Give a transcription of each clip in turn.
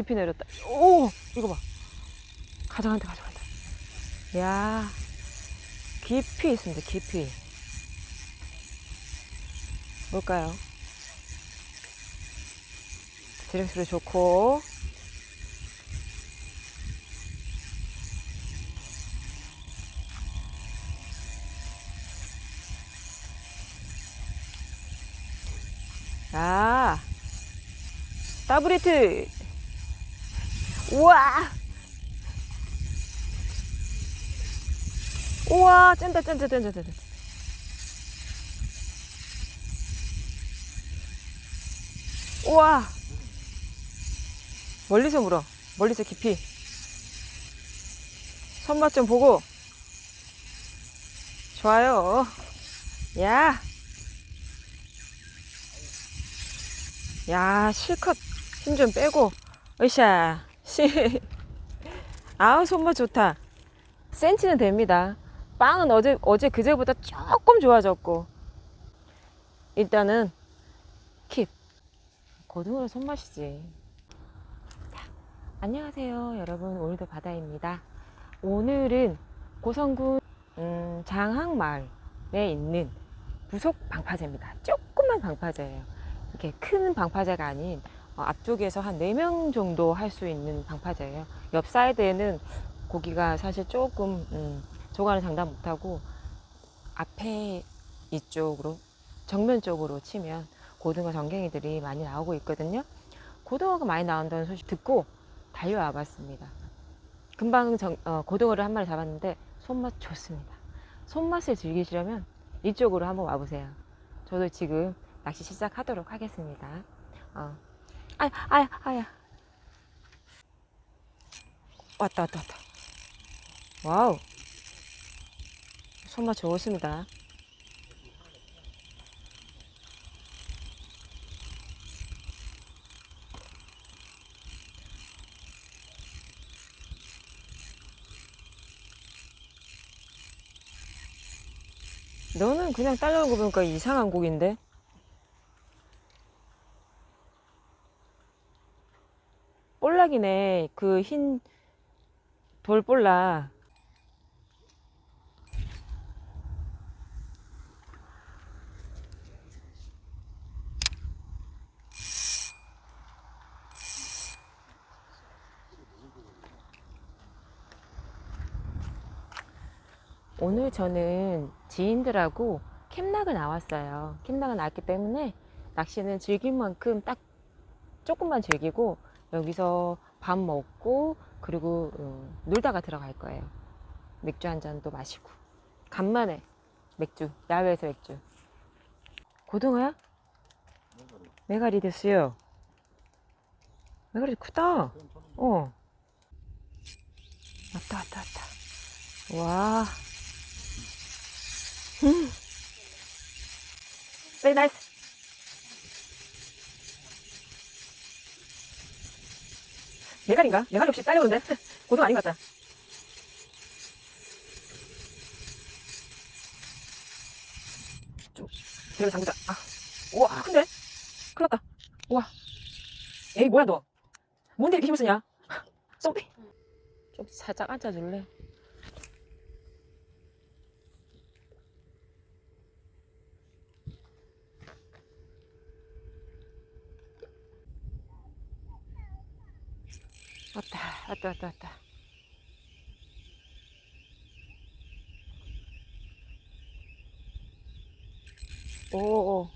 깊이 내렸다. 오, 이거 봐. 가져간다, 가져간다. 야, 깊이 있습니다, 깊이. 뭘까요? 드링스도 좋고. 아, 더블히트. 우와. 우와, 짠다, 짠다, 짠다, 짠다. 우와. 멀리서 물어. 멀리서 깊이. 손맛 좀 보고. 좋아요. 야. 야, 실컷 힘 좀 빼고. 으쌰. 씨. 아우, 손맛 좋다. 센치는 됩니다. 빵은 어제, 어제 그제보다 조금 좋아졌고. 일단은 킵. 고등어는 손맛이지. 자, 안녕하세요, 여러분. 오늘도 바다입니다. 오늘은 고성군 음, 장항마을에 있는 부속 방파제입니다. 조그만 방파제예요. 이렇게 큰 방파제가 아닌 어, 앞쪽에서 한 4명 정도 할 수 있는 방파제예요. 옆 사이드에는 고기가 사실 조금 음, 조간을 장담 못하고 앞에 이쪽으로 정면 쪽으로 치면 고등어 전갱이들이 많이 나오고 있거든요. 고등어가 많이 나온다는 소식 듣고 달려와 봤습니다. 금방 정- 어, 고등어를 한 마리 잡았는데 손맛 좋습니다. 손맛을 즐기시려면 이쪽으로 한번 와보세요. 저도 지금 낚시 시작하도록 하겠습니다. 어. 아야, 아야, 아야. 왔다, 왔다, 왔다. 와우. 손맛 좋습니다. 너는 그냥 딸려는 거 보니까 이상한 곡인데? 볼락이네. 그 흰 돌볼락. 오늘 저는 지인들하고 캠락을 나왔어요. 캠락을 나왔기 때문에 낚시는 즐길 만큼 딱 조금만 즐기고 여기서 밥 먹고 그리고 음, 놀다가 들어갈 거예요. 맥주 한 잔도 마시고 간만에 맥주 야외에서 맥주 고등어야? 메가리 됐어요. 메가리 크다. 어. 왔다 왔다 왔다. 와. 음. 네, 나이스. 메갈인가? 메갈 역시 딸려오는데? 고등 아닌 것 같다. 좀, 데려 잠그자. 아, 우와, 큰데? 큰일 났다. 우와. 에이, 뭐야, 너? 뭔데 이렇게 힘을 쓰냐? 쏙빼. 좀 살짝 앉아줄래? 왔다, 왔다, 왔다, 왔다. 오, 오.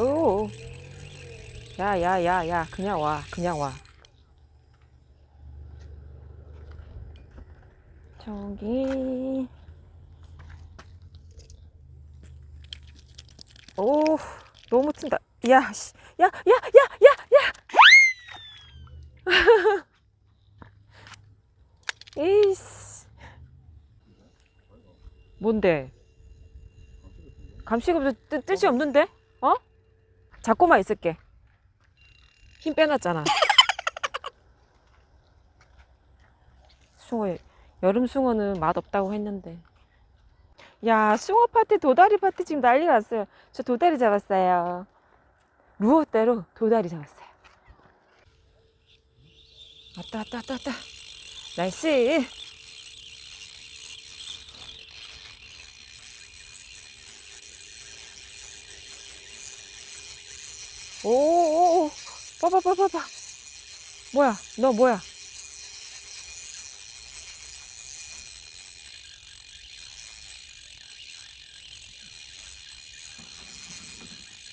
오. 야, 야, 야, 야, 그냥 와, 그냥 와. 저기. 오, 너무 튄다. 야, 씨. 야, 야, 야, 야, 야! 이씨. 뭔데? 감시가 없어 뜻, 뜻이 없는데? 어? 잡고만 있을게. 힘 빼놨잖아. 숭어, 여름 숭어는 맛 없다고 했는데. 야, 숭어 파티, 도다리 파티 지금 난리 났어요. 저 도다리 잡았어요. 루어대로 도다리 잡았어요. 왔다 왔다 왔다 왔다. 나이스. 오오오. 봐봐 봐봐 봐봐 뭐야? 너 뭐야?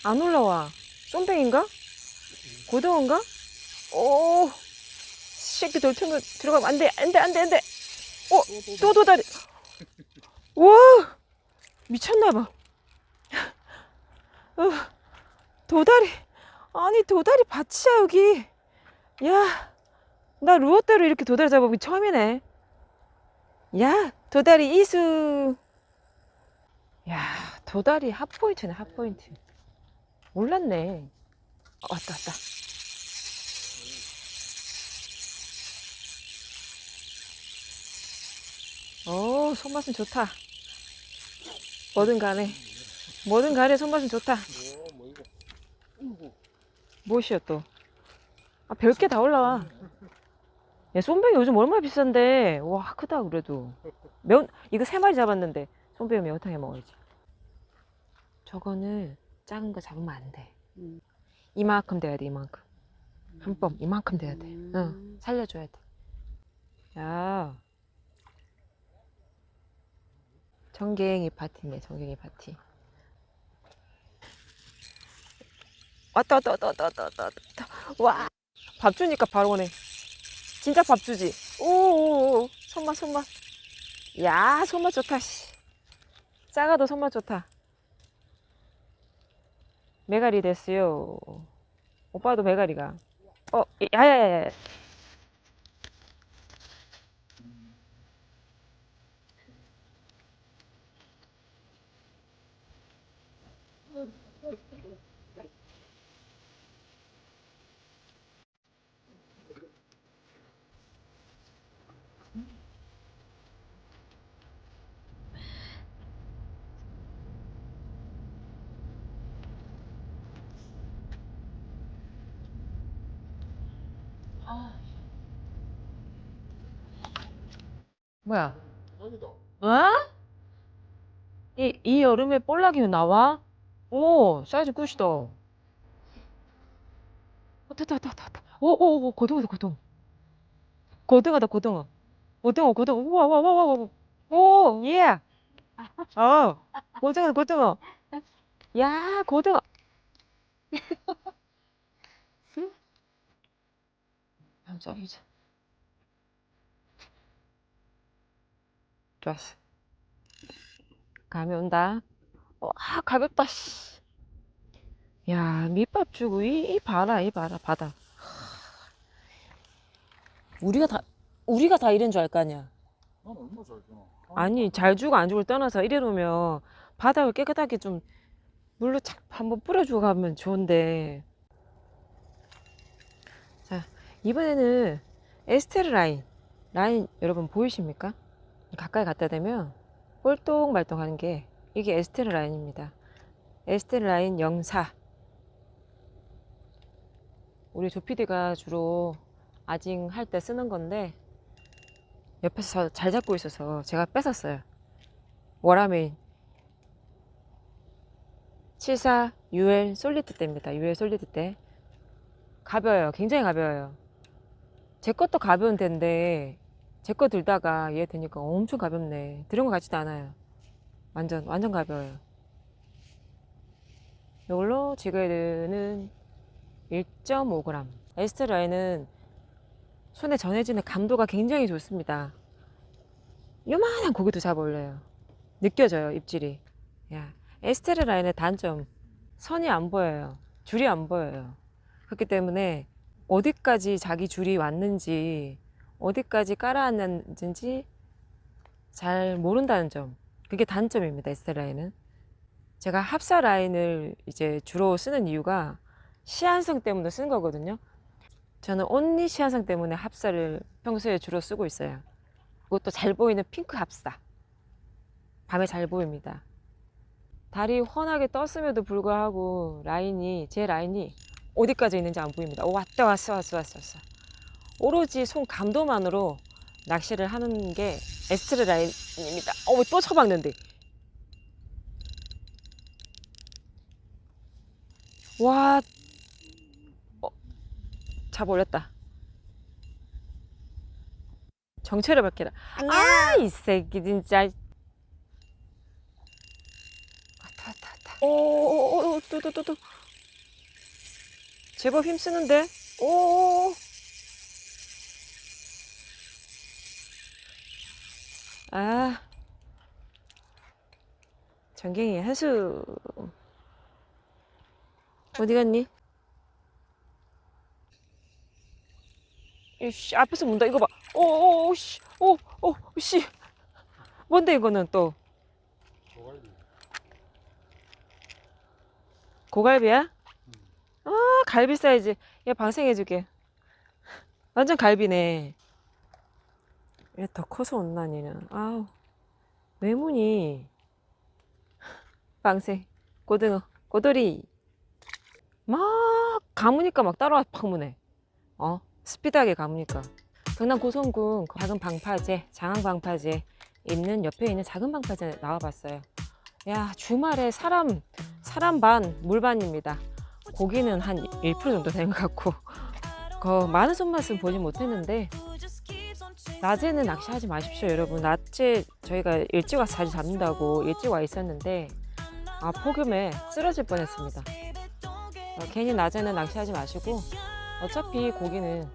안 올라와. 쏨뱅인가? 고등어인가? 오 새끼 돌틈을 들어가면 안 돼 안 돼 안 돼 안 돼. 어 또 도다리 와 미쳤나봐. 어, 도다리 아니 도다리 밭이야 여기. 야 나 루어대로 이렇게 도다리 잡아보기 처음이네. 야 도다리 이수. 야 도다리 핫포인트네 핫포인트. 몰랐네. 어, 왔다 왔다 오 손맛은 좋다 뭐든 간에 뭐든 간에 손맛은 좋다 무엇이야 또? 아, 별게 다 올라와. 야, 쏨뱅이 요즘 얼마나 비싼데. 와, 크다, 그래도. 매운, 이거 세 마리 잡았는데, 쏨뱅이 매운탕에 먹어야지. 저거는 작은 거 잡으면 안 돼. 음. 이만큼 돼야 돼, 이만큼. 한 뼘, 이만큼 돼야 돼. 음. 응, 살려줘야 돼. 야. 정갱이 파티네, 정갱이 파티. 왔다, 왔다, 왔다, 왔다, 왔다, 왔다, 왔다. 와. 밥 주니까 바로 오네. 진짜 밥 주지. 오오오. 손맛, 손맛. 야, 손맛 좋다, 씨. 작아도 손맛 좋다. 메가리 됐어요. 오빠도 메가리가. 어, 야야야야. 뭐야? 아니다 어? 이, 이 여름에 볼락이 나와? 오, 사이즈 굿이다. 어, 됐다, 됐다, 됐다. 오, 오, 오, 고등어다, 고등어. 고등어다, 고등어. 고등어, 고등어. 우와, 우와, 우와, 우와. 오, 예. 어, 고등어, 고등어. 야, 고등어. 써보자. 좋았어. 감이 온다. 와, 가볍다, 씨. 야, 밑밥 주고, 이, 이 봐라, 이 봐라, 바다. 우리가 다, 우리가 다 이런 줄 알 거 아니야. 난 얼마 잘 되나 아니, 잘 주고 안 주고를 떠나서 이래 놓으면 바닥을 깨끗하게 좀 물로 착 한번 뿌려주고 가면 좋은데. 자, 이번에는 에스테르 라인. 라인 여러분 보이십니까? 가까이 갖다 대면 꼴똥 말똥 하는 게 이게 에스테르 라인입니다. 에스테르 라인 04. 우리 조피디가 주로 아징 할 때 쓰는 건데 옆에서 잘 잡고 있어서 제가 뺏었어요. 워라메인 74 UL 솔리드 때입니다. UL 솔리드 때 가벼워요. 굉장히 가벼워요. 제 것도 가벼운 데인데 제 거 들다가 얘 되니까 엄청 가볍네. 들은 것 같지도 않아요. 완전 완전 가벼워요. 이걸로 지그헤드는 1.5g. 에스트 라인은 손에 전해지는 감도가 굉장히 좋습니다. 요만한 고기도 잡아 올려요. 느껴져요, 입질이. 야, 에스테르 라인의 단점. 선이 안 보여요. 줄이 안 보여요. 그렇기 때문에 어디까지 자기 줄이 왔는지, 어디까지 깔아놨는지 잘 모른다는 점. 그게 단점입니다, 에스테르 라인은. 제가 합사 라인을 이제 주로 쓰는 이유가 시한성 때문에 쓰는 거거든요. 저는 온리 시한성 때문에 합사를 평소에 주로 쓰고 있어요. 그것도 잘 보이는 핑크 합사. 밤에 잘 보입니다. 달이 환하게 떴음에도 불구하고 라인이 제 라인이 어디까지 있는지 안 보입니다. 오, 왔다 왔어 왔어 왔어 왔어. 오로지 손 감도만으로 낚시를 하는 게 에스트레 라인입니다. 어, 또 처박는데. 와, 어, 잡아 올렸다. 정체를 밝혀라. 아, 이 새끼 진짜. 왔다 왔다 왔다. 오 오오오 또또 또 또. 제법 힘쓰는데. 오. 아. 전갱이 한수. 어디 갔니? 이씨 앞에서 문다 이거 봐. 오오오 씨. 오오 씨. 뭔데 이거는 또 조갈비. 고갈비야? 아 갈비 사이즈. 얘 방생해주게. 완전 갈비네. 얘 더 커서 온나 니는. 아우 외문이 방생 고등어 고돌이 막 감으니까 막 따라와 팍 무네. 어 스피드하게 감으니까. 경남 고성군 작은 방파제 장항 방파제 있는 옆에 있는 작은 방파제 나와봤어요. 야 주말에 사람 사람 반 물반입니다. 고기는 한 1% 정도 되는 것 같고 그 많은 손맛은 보지 못했는데 낮에는 낚시하지 마십시오 여러분. 낮에 저희가 일찍 와서 자주 잡는다고 일찍 와 있었는데 아 폭염에 쓰러질 뻔했습니다. 어, 괜히 낮에는 낚시하지 마시고 어차피 고기는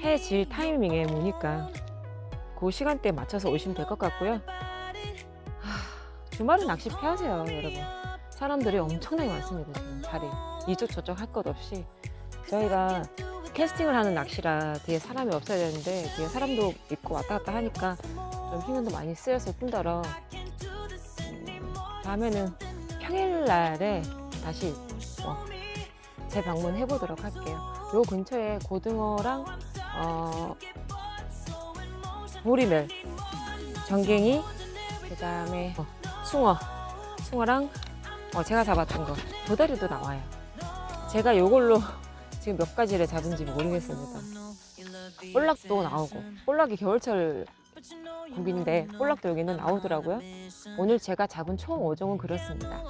해 질 타이밍에 무니까 그 시간대에 맞춰서 오시면 될 것 같고요. 하, 주말은 낚시 피하세요 여러분 사람들이 엄청나게 많습니다 자리 이쪽 저쪽 할 것 없이. 저희가 캐스팅을 하는 낚시라 뒤에 사람이 없어야 되는데 뒤에 사람도 있고 왔다 갔다 하니까 좀 힘도 많이 쓰였을 뿐더러 음, 다음에는 평일날에 다시 어, 재방문해 보도록 할게요. 요 근처에 고등어랑 어, 보리멸, 전갱이, 그 다음에 어, 숭어, 숭어랑 어, 제가 잡았던 거 도다리도 나와요. 제가 요걸로 지금 몇 가지를 잡은지 모르겠습니다. 볼락도 나오고 볼락이 겨울철 국인데 볼락도 여기는 나오더라고요. 오늘 제가 잡은 총 5종은 그렇습니다.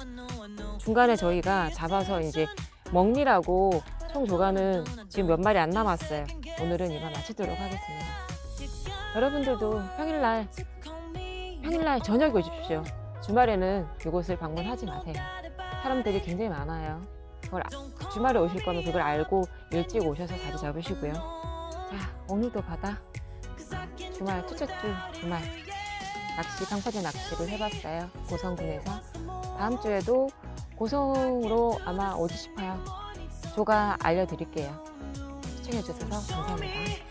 중간에 저희가 잡아서 이제 먹니라고 총 조가는 지금 몇 마리 안 남았어요. 오늘은 이만 마치도록 하겠습니다. 여러분들도 평일날 평일날 저녁에 오십시오. 주말에는 이곳을 방문하지 마세요. 사람들이 굉장히 많아요. 그걸 아- 주말에 오실 거면 그걸 알고 일찍 오셔서 자리 잡으시고요. 자, 오늘도 바다 주말 첫째 주 주말 낚시 방파제 낚시를 해봤어요. 고성군에서 다음 주에도 고성으로 아마 오지 싶어요. 조가 알려드릴게요. 시청해주셔서 감사합니다.